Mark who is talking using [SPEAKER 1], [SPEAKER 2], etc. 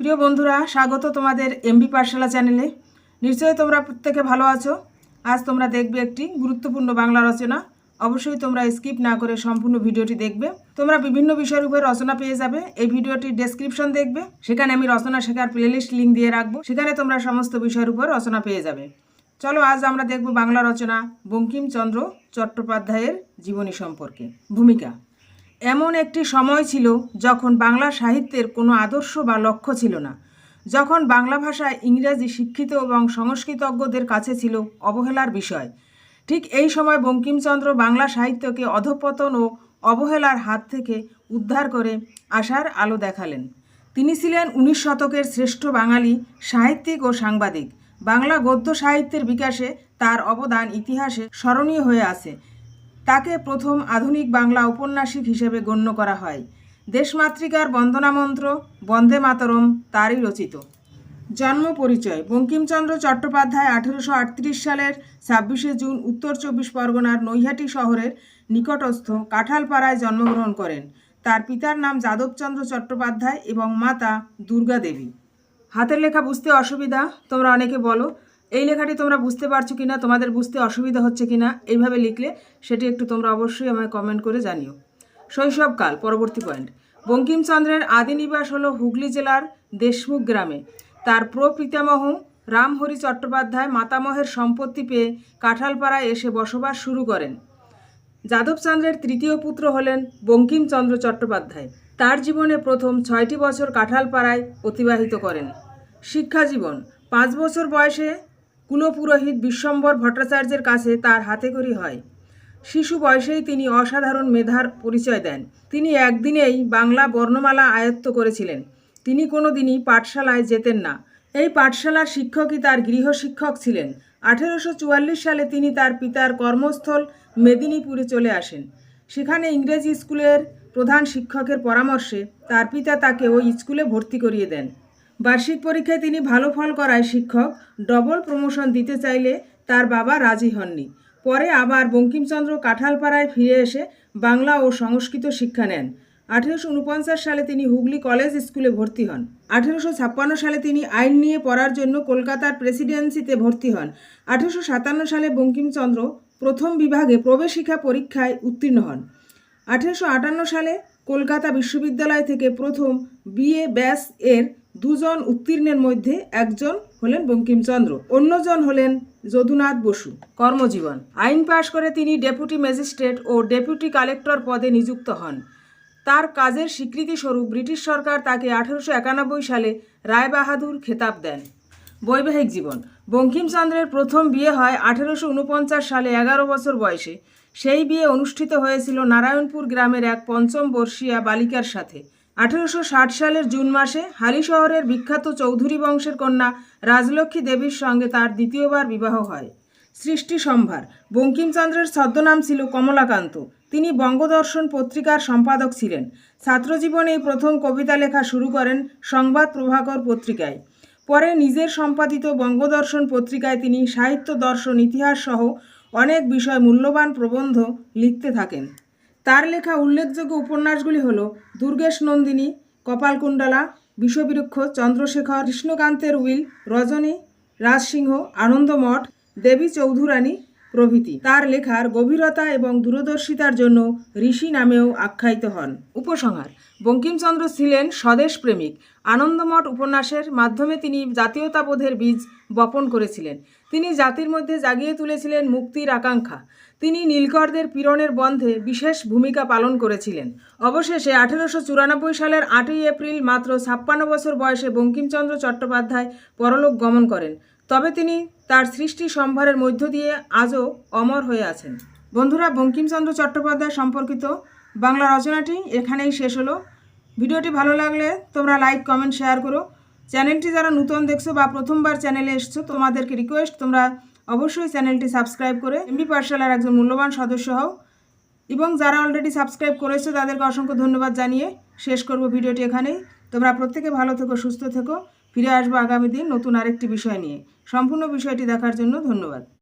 [SPEAKER 1] প্রিয় বন্ধুরা, স্বাগত তোমাদের এমবি পাঠশালা চ্যানেলে নিশ্চয়ই তোমরা প্রত্যেকে ভালো আছো। আজ তোমরা দেখবে একটি গুরুত্বপূর্ণ বাংলা রচনা। অবশ্যই তোমরা স্কিপ না করে সম্পূর্ণ ভিডিওটি দেখবে। তোমরা বিভিন্ন বিষয়ের উপর রচনা পেয়ে যাবে। এই ভিডিওটির ডেসক্রিপশন দেখবে। সেখানে আমি রচনা শেখার প্লেলিস্ট লিঙ্ক দিয়ে রাখব। সেখানে তোমরা সমস্ত বিষয়ের উপর রচনা পেয়ে যাবে। চলো, আজ আমরা দেখব বাংলা রচনা বঙ্কিমচন্দ্র চট্টোপাধ্যায়ের জীবনী সম্পর্কে। ভূমিকা। এমন একটি সময় ছিল যখন বাংলা সাহিত্যের কোনো আদর্শ বা লক্ষ্য ছিল না। যখন বাংলা ভাষায় ইংরেজি শিক্ষিত এবং সংস্কৃতজ্ঞদের কাছে ছিল অবহেলার বিষয়। ঠিক এই সময় বঙ্কিমচন্দ্র বাংলা সাহিত্যকে অধপতন ও অবহেলার হাত থেকে উদ্ধার করে আশার আলো দেখালেন। তিনি ছিলেন উনিশ শতকের শ্রেষ্ঠ বাঙালি, সাহিত্যিক ও সাংবাদিক। বাংলা গদ্য সাহিত্যের বিকাশে তার অবদান ইতিহাসে স্মরণীয় হয়ে আছে। তাকে প্রথম আধুনিক বাংলা ঔপন্যাসিক হিসেবে গণ্য করা হয়। দেশমাতৃকার বন্দনামন্ত্র বন্দে মাতরম তারই রচিত। জন্ম পরিচয়, বঙ্কিমচন্দ্র চট্টোপাধ্যায় আঠেরোশো আটত্রিশ সালের ছাব্বিশে জুন উত্তর চব্বিশ পরগনার নৈহাটি শহরের নিকটস্থ কাঁঠালপাড়ায় জন্মগ্রহণ করেন। তার পিতার নাম যাদবচন্দ্র চট্টোপাধ্যায় এবং মাতা দুর্গা দেবী হাতের লেখা বুঝতে অসুবিধা? তোমরা অনেকে বলো এই লেখাটি তোমরা বুঝতে পারছ কিনা, তোমাদের বুঝতে অসুবিধা হচ্ছে কিনা, এইভাবে লিখলে সেটি একটু তোমরা অবশ্যই আমায় কমেন্ট করে জানিও। শৈশবকাল পরবর্তী পয়েন্ট বঙ্কিমচন্দ্রের আদি নিবাস হল হুগলি জেলার দেশমুখ গ্রামে। তার প্রপিতামহ রামহরি চট্টোপাধ্যায় মাতামহের সম্পত্তি পেয়ে কাঁঠালপাড়ায় এসে বসবাস শুরু করেন। যাদবচন্দ্রের তৃতীয় পুত্র হলেন বঙ্কিমচন্দ্র চট্টোপাধ্যায়। তার জীবনে প্রথম ছয়টি বছর কাঁঠালপাড়ায় অতিবাহিত করেন। শিক্ষা জীবন পাঁচ বছর বয়সে কুলপুরোহিত বিশ্বম্বর ভট্টাচার্যের কাছে তার হাতেখড়ি হয়। শিশু বয়সেই তিনি অসাধারণ মেধার পরিচয় দেন। তিনি একদিনেই বাংলা বর্ণমালা আয়ত্ত করেছিলেন। তিনি কোনো দিনই পাঠশালায় যেতেন না। এই পাঠশালার শিক্ষকই তার গৃহশিক্ষক ছিলেন। আঠেরোশো চুয়াল্লিশ সালে তিনি তার পিতার কর্মস্থল মেদিনীপুরে চলে আসেন। সেখানে ইংরেজি স্কুলের প্রধান শিক্ষকের পরামর্শে তার পিতা তাকে ওই স্কুলে ভর্তি করিয়ে দেন। বার্ষিক পরীক্ষায় তিনি ভালো ফল করায় শিক্ষক ডবল প্রমোশন দিতে চাইলে তার বাবা রাজি হননি। পরে আবার বঙ্কিমচন্দ্র কাঁঠালপাড়ায় ফিরে এসে বাংলা ও সংস্কৃত শিক্ষা নেন। আঠেরোশো উনপঞ্চাশ সালে তিনি হুগলি কলেজ স্কুলে ভর্তি হন। আঠেরোশো ছাপ্পান্ন সালে তিনি আইন নিয়ে পড়ার জন্য কলকাতার প্রেসিডেন্সিতে ভর্তি হন। আঠেরোশো সাতান্ন সালে বঙ্কিমচন্দ্র প্রথম বিভাগে প্রবেশিকা পরীক্ষায় উত্তীর্ণ হন। আঠেরোশো আটান্ন সালে কলকাতা বিশ্ববিদ্যালয় থেকে প্রথম বিএ ব্যাস এর দুজন উত্তীর্ণের মধ্যে একজন হলেন বঙ্কিমচন্দ্র, অন্যজন হলেন যদুনাথ বসু। কর্মজীবন। আইন পাশ করে তিনি ডেপুটি ম্যাজিস্ট্রেট ও ডেপুটি কালেক্টর পদে নিযুক্ত হন। তার কাজের স্বীকৃতিস্বরূপ ব্রিটিশ সরকার তাকে আঠেরোশো একানব্বই সালে রায়বাহাদুর খেতাব দেন। বৈবাহিক জীবন। বঙ্কিমচন্দ্রের প্রথম বিয়ে হয় আঠেরোশো উনপঞ্চাশ সালে এগারো বছর বয়সে। সেই বিয়ে অনুষ্ঠিত হয়েছিল নারায়ণপুর গ্রামের এক পঞ্চম বর্ষীয়া বালিকার সাথে। আঠেরোশো ষাট সালের জুন মাসে হালি শহরের বিখ্যাত চৌধুরী বংশের কন্যা রাজলক্ষ্মী দেবীর সঙ্গে তার দ্বিতীয়বার বিবাহ হয়। সৃষ্টি সম্ভার, বঙ্কিমচন্দ্রের ছদ্মনাম ছিল কমলাকান্ত। তিনি বঙ্গদর্শন পত্রিকার সম্পাদক ছিলেন। ছাত্রজীবনেই প্রথম কবিতা লেখা শুরু করেন সংবাদ প্রভাকর পত্রিকায়। পরে নিজের সম্পাদিত বঙ্গদর্শন পত্রিকায় তিনি সাহিত্য, দর্শন, ইতিহাস সহ অনেক বিষয় মূল্যবান প্রবন্ধ লিখতে থাকেন। তার লেখা উল্লেখযোগ্য উপন্যাসগুলি হল দুর্গেশ নন্দিনী, কপালকুণ্ডলা বিশ্ববিরক্ষ চন্দ্রশেখর, কৃষ্ণকান্তের উইল, রজনী, রাজসিংহ, আনন্দমঠ, দেবী চৌধুরানী প্রভৃতি। তার লেখার গভীরতা এবং দূরদর্শিতার জন্য ঋষি নামেও আখ্যায়িত হন। উপসংহার, বঙ্কিমচন্দ্র ছিলেন স্বদেশ প্রেমিক। আনন্দমঠ উপন্যাসের মাধ্যমে তিনি জাতীয়তাবোধের বীজ বপন করেছিলেন। তিনি জাতির মধ্যে জাগিয়ে তুলেছিলেন মুক্তির আকাঙ্ক্ষা। তিনি নীলকরদের পীড়নের বন্ধে বিশেষ ভূমিকা পালন করেছিলেন। অবশেষে আঠেরোশো চুরানব্বই সালের আটই এপ্রিল মাত্র ছাপ্পান্ন বছর বয়সে বঙ্কিমচন্দ্র চট্টোপাধ্যায় পরলোক গমন করেন। তবে তিনি তার সৃষ্টি সম্ভারের মধ্য দিয়ে আজও অমর হয়ে আছেন। বন্ধুরা, বঙ্কিমচন্দ্র চট্টোপাধ্যায় সম্পর্কিত বাংলা রচনাটি এখানেই শেষ হলো। ভিডিওটি ভালো লাগলে তোমরা লাইক, কমেন্ট, শেয়ার করো। চ্যানেলটি যারা নতুন দেখছ বা প্রথমবার চ্যানেলে এসছো, তোমাদেরকে রিকোয়েস্ট তোমরা অবশ্যই চ্যানেলটি সাবস্ক্রাইব করে এমবি পাঠশালার একজন মূল্যবান সদস্য হও। এবং যারা অলরেডি সাবস্ক্রাইব করেছ, তাদেরকে অসংখ্য ধন্যবাদ জানিয়ে শেষ করব ভিডিওটি এখানেই। তোমরা প্রত্যেকে ভালো থেকো, সুস্থ থেকো। ফিরে আসব আগামী দিন নতুন আরেকটি বিষয় নিয়ে। সম্পূর্ণ বিষয়টি দেখার জন্য ধন্যবাদ।